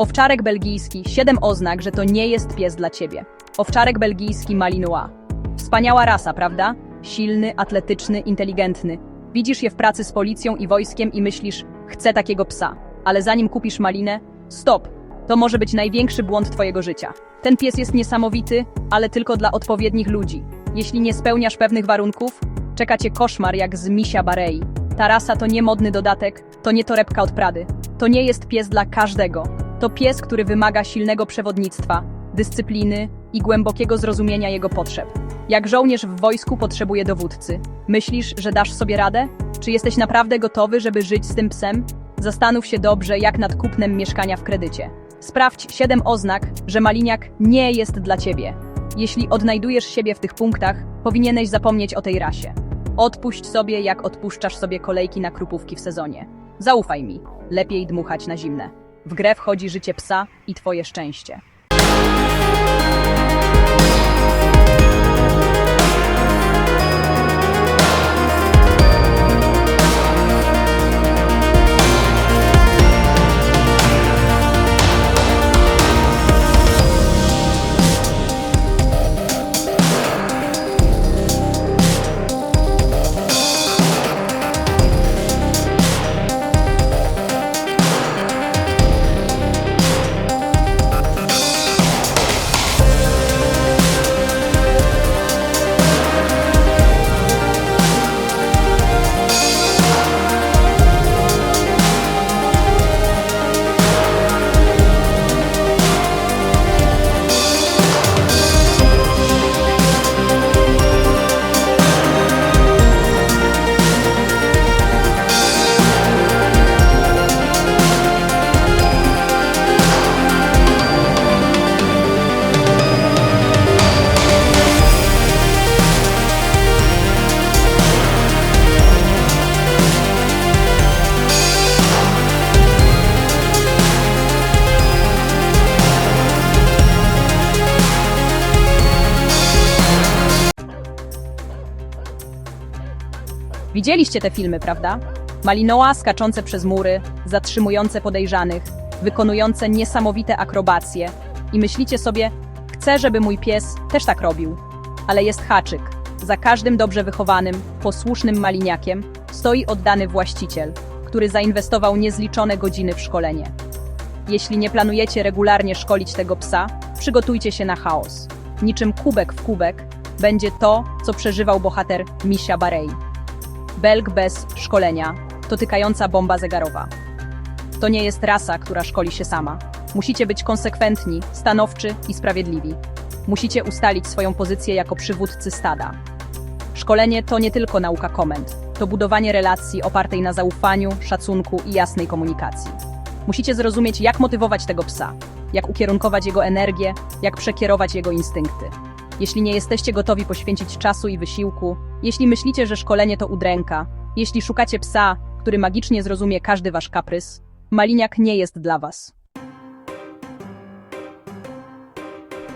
Owczarek belgijski, 7 oznak, że to nie jest pies dla ciebie. Owczarek belgijski Malinois. Wspaniała rasa, prawda? Silny, atletyczny, inteligentny. Widzisz je w pracy z policją i wojskiem i myślisz, chcę takiego psa. Ale zanim kupisz malinę, stop. To może być największy błąd twojego życia. Ten pies jest niesamowity, ale tylko dla odpowiednich ludzi. Jeśli nie spełniasz pewnych warunków, czeka cię koszmar jak z misia Barei. Ta rasa to nie modny dodatek, to nie torebka od Prady. To nie jest pies dla każdego. To pies, który wymaga silnego przewodnictwa, dyscypliny i głębokiego zrozumienia jego potrzeb. Jak żołnierz w wojsku potrzebuje dowódcy. Myślisz, że dasz sobie radę? Czy jesteś naprawdę gotowy, żeby żyć z tym psem? Zastanów się dobrze, jak nad kupnem mieszkania w kredycie. Sprawdź 7 oznak, że maliniak nie jest dla ciebie. Jeśli odnajdujesz siebie w tych punktach, powinieneś zapomnieć o tej rasie. Odpuść sobie, jak odpuszczasz sobie kolejki na krupówki w sezonie. Zaufaj mi, lepiej dmuchać na zimne. W grę wchodzi życie psa i twoje szczęście. Widzieliście te filmy, prawda? Malinoa skaczące przez mury, zatrzymujące podejrzanych, wykonujące niesamowite akrobacje. I myślicie sobie, chcę, żeby mój pies też tak robił. Ale jest haczyk. Za każdym dobrze wychowanym, posłusznym maliniakiem stoi oddany właściciel, który zainwestował niezliczone godziny w szkolenie. Jeśli nie planujecie regularnie szkolić tego psa, przygotujcie się na chaos. Niczym kubek w kubek będzie to, co przeżywał bohater Misha Barei. Belg bez szkolenia to tykająca bomba zegarowa. To nie jest rasa, która szkoli się sama. Musicie być konsekwentni, stanowczy i sprawiedliwi. Musicie ustalić swoją pozycję jako przywódcy stada. Szkolenie to nie tylko nauka komend, to budowanie relacji opartej na zaufaniu, szacunku i jasnej komunikacji. Musicie zrozumieć, jak motywować tego psa, jak ukierunkować jego energię, jak przekierować jego instynkty. Jeśli nie jesteście gotowi poświęcić czasu i wysiłku, jeśli myślicie, że szkolenie to udręka, jeśli szukacie psa, który magicznie zrozumie każdy wasz kaprys, maliniak nie jest dla was.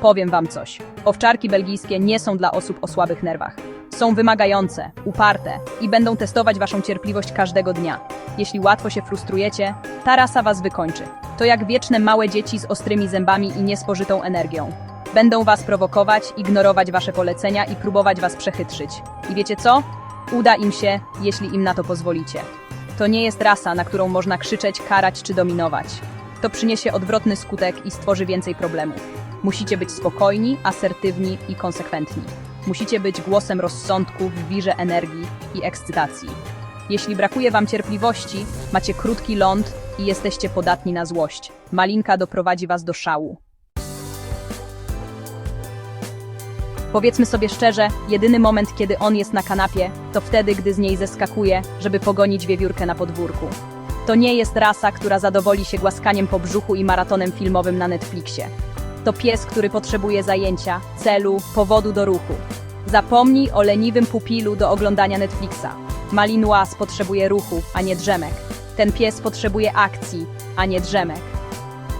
Powiem wam coś. Owczarki belgijskie nie są dla osób o słabych nerwach. Są wymagające, uparte i będą testować waszą cierpliwość każdego dnia. Jeśli łatwo się frustrujecie, ta rasa was wykończy. To jak wieczne małe dzieci z ostrymi zębami i niespożytą energią. Będą was prowokować, ignorować wasze polecenia i próbować was przechytrzyć. I wiecie co? Uda im się, jeśli im na to pozwolicie. To nie jest rasa, na którą można krzyczeć, karać czy dominować. To przyniesie odwrotny skutek i stworzy więcej problemów. Musicie być spokojni, asertywni i konsekwentni. Musicie być głosem rozsądku w wirze energii i ekscytacji. Jeśli brakuje wam cierpliwości, macie krótki ląd i jesteście podatni na złość. Malinka doprowadzi was do szału. Powiedzmy sobie szczerze, jedyny moment, kiedy on jest na kanapie, to wtedy, gdy z niej zeskakuje, żeby pogonić wiewiórkę na podwórku. To nie jest rasa, która zadowoli się głaskaniem po brzuchu i maratonem filmowym na Netflixie. To pies, który potrzebuje zajęcia, celu, powodu do ruchu. Zapomnij o leniwym pupilu do oglądania Netflixa. Malinois potrzebuje ruchu, a nie drzemek. Ten pies potrzebuje akcji, a nie drzemek.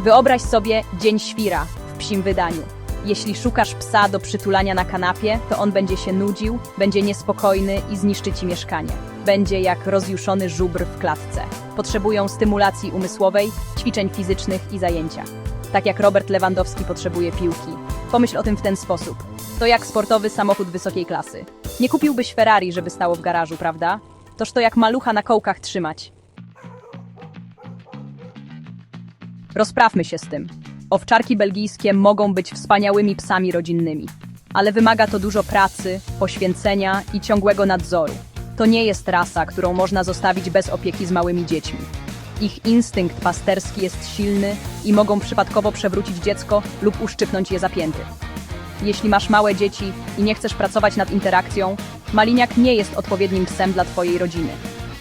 Wyobraź sobie dzień świra w psim wydaniu. Jeśli szukasz psa do przytulania na kanapie, to on będzie się nudził, będzie niespokojny i zniszczy ci mieszkanie. Będzie jak rozjuszony żubr w klatce. potrzebują stymulacji umysłowej, ćwiczeń fizycznych i zajęcia. Tak jak Robert Lewandowski potrzebuje piłki. Pomyśl o tym w ten sposób. To jak sportowy samochód wysokiej klasy. Nie kupiłbyś Ferrari, żeby stało w garażu, prawda? Toż to jak malucha na kołkach trzymać. Rozprawmy się z tym. Owczarki belgijskie mogą być wspaniałymi psami rodzinnymi, ale wymaga to dużo pracy, poświęcenia i ciągłego nadzoru. To nie jest rasa, którą można zostawić bez opieki z małymi dziećmi. Ich instynkt pasterski jest silny i mogą przypadkowo przewrócić dziecko lub uszczypnąć je za pięty. Jeśli masz małe dzieci i nie chcesz pracować nad interakcją, Maliniak nie jest odpowiednim psem dla Twojej rodziny.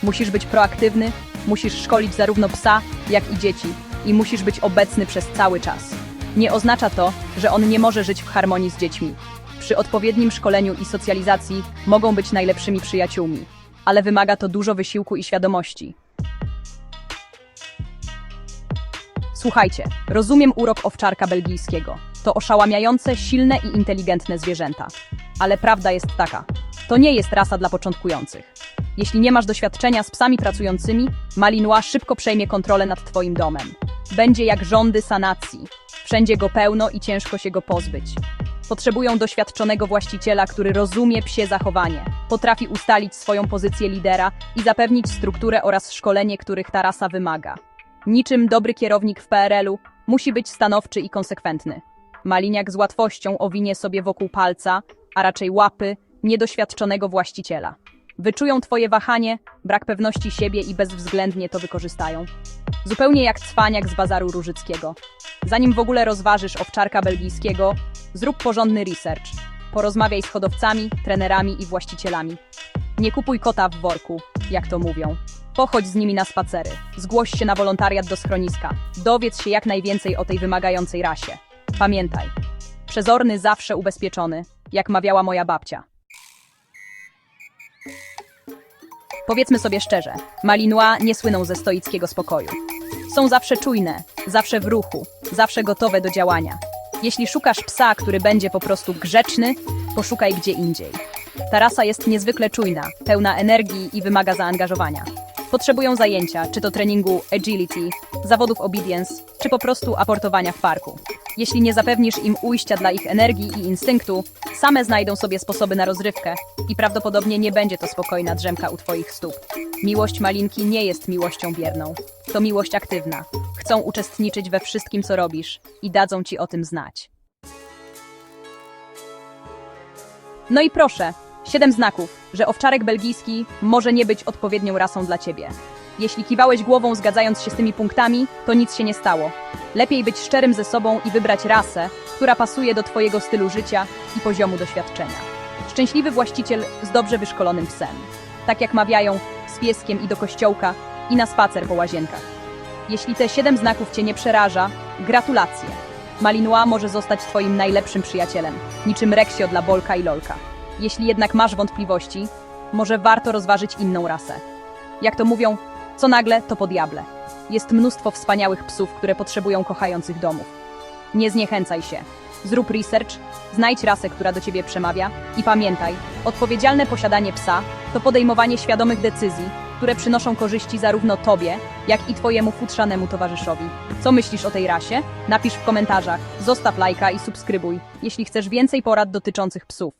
Musisz być proaktywny, musisz szkolić zarówno psa, jak i dzieci i musisz być obecny przez cały czas. Nie oznacza to, że on nie może żyć w harmonii z dziećmi. Przy odpowiednim szkoleniu i socjalizacji mogą być najlepszymi przyjaciółmi, ale wymaga to dużo wysiłku i świadomości. Słuchajcie, rozumiem urok owczarka belgijskiego. To oszałamiające, silne i inteligentne zwierzęta. Ale prawda jest taka: to nie jest rasa dla początkujących. Jeśli nie masz doświadczenia z psami pracującymi, Malinois szybko przejmie kontrolę nad twoim domem. Będzie jak rządy sanacji. Wszędzie go pełno i ciężko się go pozbyć. Potrzebują doświadczonego właściciela, który rozumie psie zachowanie, potrafi ustalić swoją pozycję lidera i zapewnić strukturę oraz szkolenie, których ta rasa wymaga. Niczym dobry kierownik w PRL-u musi być stanowczy i konsekwentny. Maliniak z łatwością owinie sobie wokół palca, a raczej łapy, niedoświadczonego właściciela. Wyczują twoje wahanie, brak pewności siebie i bezwzględnie to wykorzystają. Zupełnie jak cwaniak z bazaru różyckiego. Zanim w ogóle rozważysz owczarka belgijskiego, zrób porządny research. Porozmawiaj z hodowcami, trenerami i właścicielami. Nie kupuj kota w worku, jak to mówią. Pochodź z nimi na spacery. Zgłoś się na wolontariat do schroniska. Dowiedz się jak najwięcej o tej wymagającej rasie. Pamiętaj, przezorny zawsze ubezpieczony, jak mawiała moja babcia. Powiedzmy sobie szczerze, Malinois nie słyną ze stoickiego spokoju. Są zawsze czujne, zawsze w ruchu, zawsze gotowe do działania. Jeśli szukasz psa, który będzie po prostu grzeczny, poszukaj gdzie indziej. Ta rasa jest niezwykle czujna, pełna energii i wymaga zaangażowania. Potrzebują zajęcia, czy to treningu agility, zawodów obedience, czy po prostu aportowania w parku. Jeśli nie zapewnisz im ujścia dla ich energii i instynktu, same znajdą sobie sposoby na rozrywkę i prawdopodobnie nie będzie to spokojna drzemka u twoich stóp. Miłość malinki nie jest miłością bierną. To miłość aktywna. Chcą uczestniczyć we wszystkim, co robisz i dadzą ci o tym znać. No i proszę, siedem znaków, że owczarek belgijski może nie być odpowiednią rasą dla ciebie. Jeśli kiwałeś głową zgadzając się z tymi punktami, to nic się nie stało. Lepiej być szczerym ze sobą i wybrać rasę, która pasuje do twojego stylu życia i poziomu doświadczenia. Szczęśliwy właściciel z dobrze wyszkolonym psem. Tak jak mawiają, z pieskiem i do kościołka, i na spacer po łazienkach. Jeśli te siedem znaków cię nie przeraża, gratulacje. Malinois może zostać twoim najlepszym przyjacielem, niczym Reksio dla Bolka i Lolka. Jeśli jednak masz wątpliwości, może warto rozważyć inną rasę. Jak to mówią, co nagle, to po diable. Jest mnóstwo wspaniałych psów, które potrzebują kochających domów. Nie zniechęcaj się. Zrób research, znajdź rasę, która do ciebie przemawia i pamiętaj, odpowiedzialne posiadanie psa to podejmowanie świadomych decyzji, które przynoszą korzyści zarówno tobie, jak i twojemu futrzanemu towarzyszowi. Co myślisz o tej rasie? Napisz w komentarzach, zostaw lajka i subskrybuj, jeśli chcesz więcej porad dotyczących psów.